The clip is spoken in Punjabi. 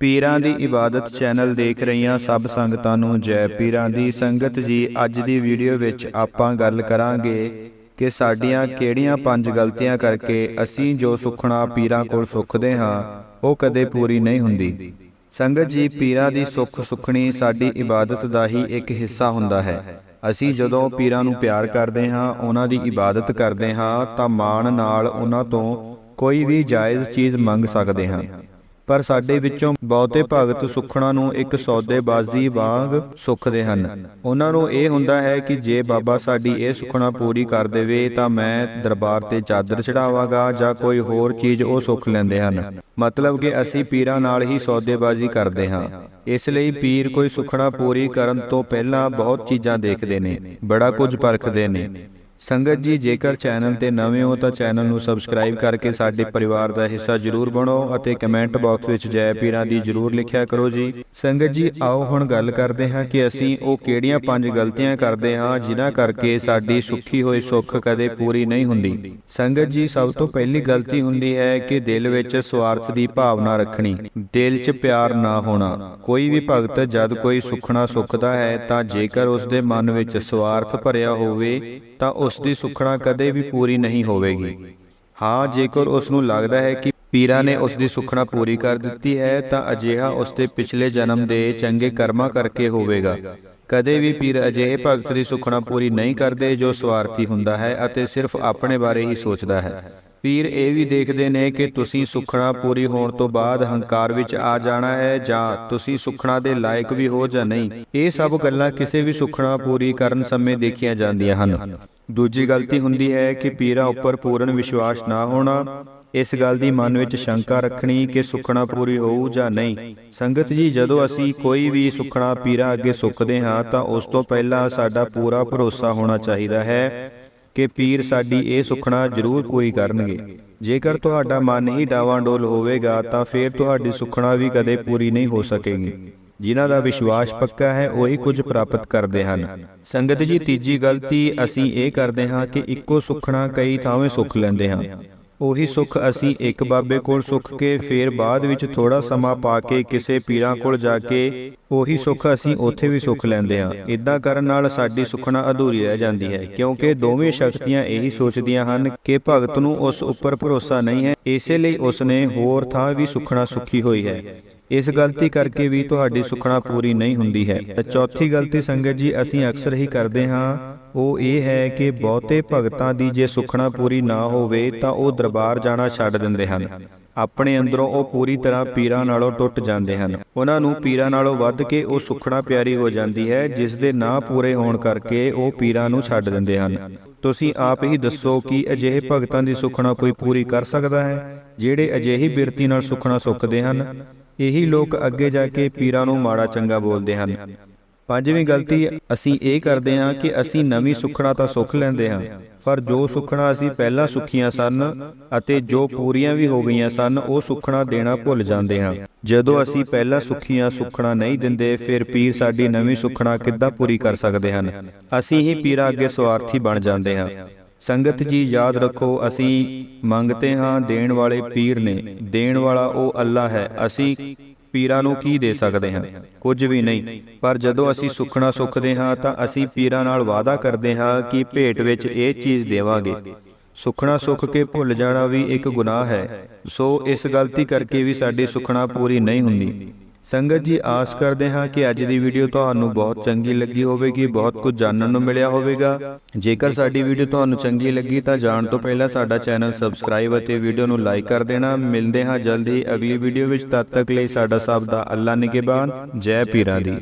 ਪੀਰਾਂ ਦੀ ਇਬਾਦਤ ਚੈਨਲ ਦੇਖ ਰਹੀਆਂ ਸਭ ਸੰਗਤਾਂ ਨੂੰ ਜੈ ਪੀਰਾਂ ਦੀ ਸੰਗਤ ਜੀ ਅੱਜ ਦੀ ਵੀਡੀਓ ਵਿੱਚ ਆਪਾਂ ਗੱਲ ਕਰਾਂਗੇ ਕਿ ਸਾਡੀਆਂ ਕਿਹੜੀਆਂ ਪੰਜ ਗਲਤੀਆਂ ਕਰਕੇ ਅਸੀਂ ਜੋ ਸੁਖਣਾ ਪੀਰਾਂ ਕੋਲ ਸੁਖਦੇ ਹਾਂ ਉਹ ਕਦੇ ਪੂਰੀ ਨਹੀਂ ਹੁੰਦੀ। ਸੰਗਤ ਜੀ ਪੀਰਾਂ ਦੀ ਸੁੱਖ ਸੁਖਣੀ ਸਾਡੀ ਇਬਾਦਤ ਦਾ ਹੀ ਇੱਕ ਹਿੱਸਾ ਹੁੰਦਾ ਹੈ। ਅਸੀਂ ਜਦੋਂ ਪੀਰਾਂ ਨੂੰ ਪਿਆਰ ਕਰਦੇ ਹਾਂ ਉਹਨਾਂ ਦੀ ਇਬਾਦਤ ਕਰਦੇ ਹਾਂ ਤਾਂ ਮਾਣ ਨਾਲ ਉਹਨਾਂ ਤੋਂ ਕੋਈ ਵੀ ਜਾਇਜ਼ ਚੀਜ਼ ਮੰਗ ਸਕਦੇ ਹਾਂ ਪਰ ਸਾਡੇ ਵਿੱਚੋਂ ਬਹੁਤੇ ਭਗਤ ਸੁਖਣਾ ਨੂੰ ਇੱਕ ਸੌਦੇਬਾਜ਼ੀ ਵਾਂਗ ਸੁਖਦੇ ਹਨ। ਉਹਨਾਂ ਨੂੰ ਇਹ ਹੁੰਦਾ ਹੈ ਕਿ ਜੇ ਬਾਬਾ ਸਾਡੀ ਇਹ ਸੁਖਣਾ ਪੂਰੀ ਕਰ ਦੇਵੇ ਤਾਂ ਮੈਂ ਦਰਬਾਰ ਤੇ ਚਾਦਰ ਚੜਾਵਾਂਗਾ ਜਾਂ ਕੋਈ ਹੋਰ ਚੀਜ਼ ਉਹ ਸੁਖ ਲੈਂਦੇ ਹਨ। ਮਤਲਬ ਕਿ ਅਸੀਂ ਪੀਰਾਂ ਨਾਲ ਹੀ ਸੌਦੇਬਾਜ਼ੀ ਕਰਦੇ ਹਾਂ। ਇਸ ਲਈ ਪੀਰ ਕੋਈ ਸੁਖਣਾ ਪੂਰੀ ਕਰਨ ਤੋਂ ਪਹਿਲਾਂ ਬਹੁਤ ਚੀਜ਼ਾਂ ਦੇਖਦੇ ਨੇ ਬੜਾ ਕੁਝ ਪਰਖਦੇ ਨੇ। ਸੰਗਤ ਜੀ, ਜੇਕਰ ਚੈਨਲ ਤੇ ਨਵੇਂ ਹੋ ਤਾਂ ਚੈਨਲ ਨੂੰ ਸਬਸਕ੍ਰਾਈਬ ਕਰਕੇ ਸਾਡੇ ਪਰਿਵਾਰ ਦਾ ਹਿੱਸਾ ਜ਼ਰੂਰ ਬਣੋ ਅਤੇ ਕਮੈਂਟ ਬਾਕਸ ਵਿੱਚ ਜੈ ਪੀਰਾਂ ਦੀ ਜ਼ਰੂਰ ਲਿਖਿਆ ਕਰੋ ਜੀ। ਸੰਗਤ ਜੀ, ਆਓ ਹੁਣ ਗੱਲ ਕਰਦੇ ਹਾਂ ਕਿ ਅਸੀਂ ਉਹ ਕਿਹੜੀਆਂ ਪੰਜ ਗਲਤੀਆਂ ਕਰਦੇ ਹਾਂ ਜਿਨ੍ਹਾਂ ਕਰਕੇ ਸਾਡੀ ਸੁੱਖੀ ਹੋਈ ਸੁੱਖ ਕਦੇ ਪੂਰੀ ਨਹੀਂ ਹੁੰਦੀ। ਸੰਗਤ ਜੀ, ਸਭ ਤੋਂ ਪਹਿਲੀ ਗਲਤੀ ਹੁੰਦੀ ਹੈ ਕਿ ਦਿਲ ਵਿੱਚ ਸਵਾਰਥ ਦੀ ਭਾਵਨਾ ਰੱਖਣੀ। ਦਿਲ 'ਚ ਪਿਆਰ ਨਾ ਹੋਣਾ। ਕੋਈ ਵੀ ਭਗਤ ਜਦ ਕੋਈ ਸੁਖਣਾ ਸੁਖਦਾ ਹੈ ਤਾਂ ਜੇਕਰ ਉਸ ਦੇ ਮਨ ਵਿੱਚ ਸਵਾਰਥ ਭਰਿਆ ਹੋਵੇ ਤਾਂ ਉਸ ਦੀ ਸੁਖਣਾ ਕਦੇ ਵੀ ਪੂਰੀ ਨਹੀਂ ਹੋਵੇਗੀ। ਹਾਂ, ਜੇਕਰ ਉਸ ਨੂੰ ਲੱਗਦਾ ਹੈ ਕਿ ਪੀਰਾਂ ਨੇ ਉਸ ਦੀ ਸੁਖਣਾ ਪੂਰੀ ਕਰ ਦਿੱਤੀ ਹੈ, ਤਾਂ ਅਜਿਹਾ ਉਸ ਦੇ ਪਿਛਲੇ ਜਨਮ ਦੇ ਚੰਗੇ ਕਰਮਾਂ ਕਰਕੇ ਹੋਵੇਗਾ। ਕਦੇ ਵੀ ਪੀਰ ਅਜਿਹੇ ਭਗਤ ਦੀ ਸੁਖਣਾ ਪੂਰੀ ਨਹੀਂ ਕਰਦੇ ਜੋ ਸਵਾਰਥੀ ਹੁੰਦਾ ਹੈ ਅਤੇ ਸਿਰਫ ਆਪਣੇ ਬਾਰੇ ਹੀ ਸੋਚਦਾ ਹੈ। ਪੀਰ ਇਹ ਵੀ ਦੇਖਦੇ ਨੇ ਕਿ ਤੁਸੀਂ ਸੁਖਣਾ ਪੂਰੀ ਹੋਣ ਤੋਂ ਬਾਅਦ ਹੰਕਾਰ ਵਿੱਚ ਆ ਜਾਣਾ ਹੈ ਜਾਂ ਤੁਸੀਂ ਸੁਖਣਾ ਦੇ ਲਾਇਕ ਵੀ ਹੋ ਜਾਂ ਨਹੀਂ। ਇਹ ਸਭ ਗੱਲਾਂ ਕਿਸੇ ਵੀ ਸੁਖਣਾ ਪੂਰੀ ਕਰਨ ਸਮੇਂ ਦੇਖੀਆਂ ਜਾਂਦੀਆਂ ਹਨ। ਦੂਜੀ ਗਲਤੀ ਹੁੰਦੀ ਹੈ ਕਿ ਪੀਰਾਂ ਉੱਪਰ ਪੂਰਨ ਵਿਸ਼ਵਾਸ ਨਾ ਹੋਣਾ ਇਸ ਗੱਲ ਦੀ ਮਨ ਵਿੱਚ ਸ਼ੰਕਾ ਰੱਖਣੀ ਕਿ ਸੁਖਣਾ ਪੂਰੀ ਹੋਊ ਜਾਂ ਨਹੀਂ। ਸੰਗਤ ਜੀ ਜਦੋਂ ਅਸੀਂ ਕੋਈ ਵੀ ਸੁਖਣਾ ਪੀਰਾਂ ਅੱਗੇ ਸੁਖਦੇ ਹਾਂ ਤਾਂ ਉਸ ਤੋਂ ਪਹਿਲਾਂ ਸਾਡਾ ਪੂਰਾ ਭਰੋਸਾ ਹੋਣਾ ਚਾਹੀਦਾ ਹੈ ਕਿ ਪੀਰ ਸਾਡੀ ਇਹ ਸੁਖਣਾ ਜ਼ਰੂਰ ਪੂਰੀ ਕਰਨਗੇ। ਜੇਕਰ ਤੁਹਾਡਾ ਮਨ ਹੀ ਡਾਵਾਂਡੋਲ ਹੋਵੇਗਾ ਤਾਂ ਫਿਰ ਤੁਹਾਡੀ ਸੁਖਣਾ ਵੀ ਕਦੇ ਪੂਰੀ ਨਹੀਂ ਹੋ ਸਕੇਗੀ। ਜਿਨ੍ਹਾਂ ਦਾ ਵਿਸ਼ਵਾਸ ਪੱਕਾ ਹੈ, ਉਹੀ ਕੁਝ ਪ੍ਰਾਪਤ ਕਰਦੇ ਹਨ। ਸੰਗਤ ਜੀ, ਤੀਜੀ ਗਲਤੀ ਅਸੀਂ ਇਹ ਕਰਦੇ ਹਾਂ ਕਿ ਇੱਕੋ ਸੁਖਣਾ ਕਈ ਥਾਵੇਂ ਸੁਖ ਲੈਂਦੇ ਹਾਂ। ਉਹੀ ਸੁਖ ਅਸੀਂ ਇੱਕ ਬਾਬੇ ਕੋਲ ਸੁਖ ਕੇ, ਫੇਰ ਬਾਅਦ ਵਿੱਚ ਥੋੜਾ ਸਮਾਂ ਪਾ ਕੇ, ਕਿਸੇ ਪੀਰਾਂ ਕੋਲ ਜਾ ਕੇ, ਉਹੀ ਸੁਖ ਅਸੀਂ ਉੱਥੇ ਵੀ ਸੁਖ ਲੈਂਦੇ ਹਾਂ। ਇਦਾਂ ਕਰਨ ਨਾਲ ਸਾਡੀ ਸੁਖਣਾ ਅਧੂਰੀ ਰਹਿ ਜਾਂਦੀ ਹੈ, ਕਿਉਂਕਿ ਦੋਵੇਂ ਸ਼ਕਤੀਆਂ ਇਹੀ ਸੋਚਦੀਆਂ ਹਨ ਕਿ ਭਗਤ ਨੂੰ ਉਸ ਉੱਪਰ ਭਰੋਸਾ ਨਹੀਂ ਹੈ, ਇਸੇ ਲਈ ਉਸਨੇ ਹੋਰ ਥਾਂ ਵੀ ਸੁਖਣਾ ਸੁਖੀ ਹੋਈ ਹੈ। ਇਸ ਗਲਤੀ ਕਰਕੇ ਵੀ ਤੁਹਾਡੀ ਸੁਖਣਾ ਪੂਰੀ ਨਹੀਂ ਹੁੰਦੀ ਹੈ। ਚੌਥੀ ਗਲਤੀ ਸੰਗਤ ਜੀ ਅਸੀਂ ਅਕਸਰ ਹੀ ਕਰਦੇ ਹਾਂ। ਉਹ ਇਹ ਹੈ ਕਿ ਬਹੁਤੇ ਭਗਤਾਂ ਦੀ ਜੇ ਸੁਖਣਾ ਪੂਰੀ ਨਾ ਹੋਵੇ ਤਾਂ ਉਹ ਦਰਬਾਰ ਜਾਣਾ ਛੱਡ ਦਿੰਦੇ ਹਨ। ਆਪਣੇ ਅੰਦਰੋਂ ਉਹ ਪੂਰੀ ਤਰ੍ਹਾਂ ਪੀਰਾਂ ਨਾਲੋਂ ਟੁੱਟ ਜਾਂਦੇ ਹਨ। ਉਹਨਾਂ ਨੂੰ ਪੀਰਾਂ ਨਾਲੋਂ ਵੱਧ ਕੇ ਉਹ ਸੁਖਣਾ ਪਿਆਰੀ ਹੋ ਜਾਂਦੀ ਹੈ ਜਿਸ ਦੇ ਨਾ ਪੂਰੇ ਹੋਣ ਕਰਕੇ ਉਹ ਪੀਰਾਂ ਨੂੰ ਛੱਡ ਦਿੰਦੇ ਹਨ। ਤੁਸੀਂ ਆਪ ਹੀ ਦੱਸੋ ਕਿ ਅਜਿਹੇ ਭਗਤਾਂ ਦੀ ਸੁਖਣਾ ਕੋਈ ਪੂਰੀ ਕਰ ਸਕਦਾ ਹੈ ਜਿਹੜੇ ਅਜਿਹੀ ਬਿਰਤੀ ਨਾਲ ਸੁਖਣਾ ਸੁਖਦੇ ਹਨ ਇਹੀ ਲੋਕ ਅੱਗੇ ਜਾ ਕੇ ਪੀਰਾਂ ਨੂੰ ਮਾੜਾ ਚੰਗਾ ਬੋਲਦੇ ਹਨ। ਪੰਜਵੀਂ ਗਲਤੀ ਅਸੀਂ ਇਹ ਕਰਦੇ ਹਾਂ ਕਿ ਅਸੀਂ ਨਵੀਂ ਸੁਖਣਾ ਤਾਂ ਸੁਖ ਲੈਂਦੇ ਹਾਂ, ਪਰ ਜੋ ਸੁਖਣਾ ਅਸੀਂ ਪਹਿਲਾਂ ਸੁਖੀਆਂ ਸਨ ਅਤੇ ਜੋ ਪੂਰੀਆਂ ਵੀ ਹੋ ਗਈਆਂ ਸਨ, ਉਹ ਸੁਖਣਾ ਦੇਣਾ ਭੁੱਲ ਜਾਂਦੇ ਹਾਂ। ਜਦੋਂ ਅਸੀਂ ਪਹਿਲਾਂ ਸੁਖੀਆਂ ਸੁਖਣਾ ਨਹੀਂ ਦਿੰਦੇ, ਫਿਰ ਪੀਰ ਸਾਡੀ ਨਵੀਂ ਸੁਖਣਾ ਕਿੱਦਾਂ ਪੂਰੀ ਕਰ ਸਕਦੇ ਹਨ? ਅਸੀਂ ਹੀ ਪੀਰਾਂ ਅੱਗੇ ਸਵਾਰਥੀ ਬਣ ਜਾਂਦੇ ਹਾਂ। ਸੰਗਤ ਜੀ ਯਾਦ ਰੱਖੋ ਅਸੀਂ ਮੰਗਤੇ ਹਾਂ ਦੇਣ ਵਾਲੇ ਪੀਰ ਨੇ। ਦੇਣ ਵਾਲਾ ਉਹ ਅੱਲਾ ਹੈ। ਅਸੀਂ ਪੀਰਾਂ ਨੂੰ ਕੀ ਦੇ ਸਕਦੇ ਹਾਂ? ਕੁਝ ਵੀ ਨਹੀਂ। ਪਰ ਜਦੋਂ ਅਸੀਂ ਸੁਖਣਾ ਸੁਖਦੇ ਹਾਂ ਤਾਂ ਅਸੀਂ ਪੀਰਾਂ ਨਾਲ ਵਾਅਦਾ ਕਰਦੇ ਹਾਂ ਕਿ ਭੇਟ ਵਿੱਚ ਇਹ ਚੀਜ਼ ਦੇਵਾਂਗੇ। ਸੁਖਣਾ ਸੁਖ ਕੇ ਭੁੱਲ ਜਾਣਾ ਵੀ ਇੱਕ ਗੁਨਾਹ ਹੈ। ਸੋ ਇਸ ਗਲਤੀ ਕਰਕੇ ਵੀ ਸਾਡੀ ਸੁਖਣਾ ਪੂਰੀ ਨਹੀਂ ਹੁੰਦੀ। ਸੰਗਤ ਜੀ ਆਸ ਕਰਦੇ ਹਾਂ ਕਿ ਅੱਜ ਦੀ ਵੀਡੀਓ ਤੁਹਾਨੂੰ ਬਹੁਤ ਚੰਗੀ ਲੱਗੀ ਹੋਵੇਗੀ ਬਹੁਤ ਕੁਝ ਜਾਣਨ ਨੂੰ ਮਿਲਿਆ ਹੋਵੇਗਾ। ਜੇਕਰ ਸਾਡੀ ਵੀਡੀਓ ਤੁਹਾਨੂੰ ਚੰਗੀ ਲੱਗੀ ਤਾਂ ਜਾਣ ਤੋਂ ਪਹਿਲਾਂ ਸਾਡਾ ਚੈਨਲ ਸਬਸਕ੍ਰਾਈਬ ਅਤੇ ਵੀਡੀਓ ਨੂੰ ਲਾਈਕ ਕਰ ਦੇਣਾ। ਮਿਲਦੇ ਹਾਂ ਜਲਦੀ ਅਗਲੀ ਵੀਡੀਓ ਵਿੱਚ। ਤਦ ਤੱਕ ਲਈ ਸਾਡਾ ਸਭ ਦਾ ਅੱਲਾ ਨਿਗਹਿਬਾਨ। ਜੈ ਪੀਰਾਂ ਦੀ।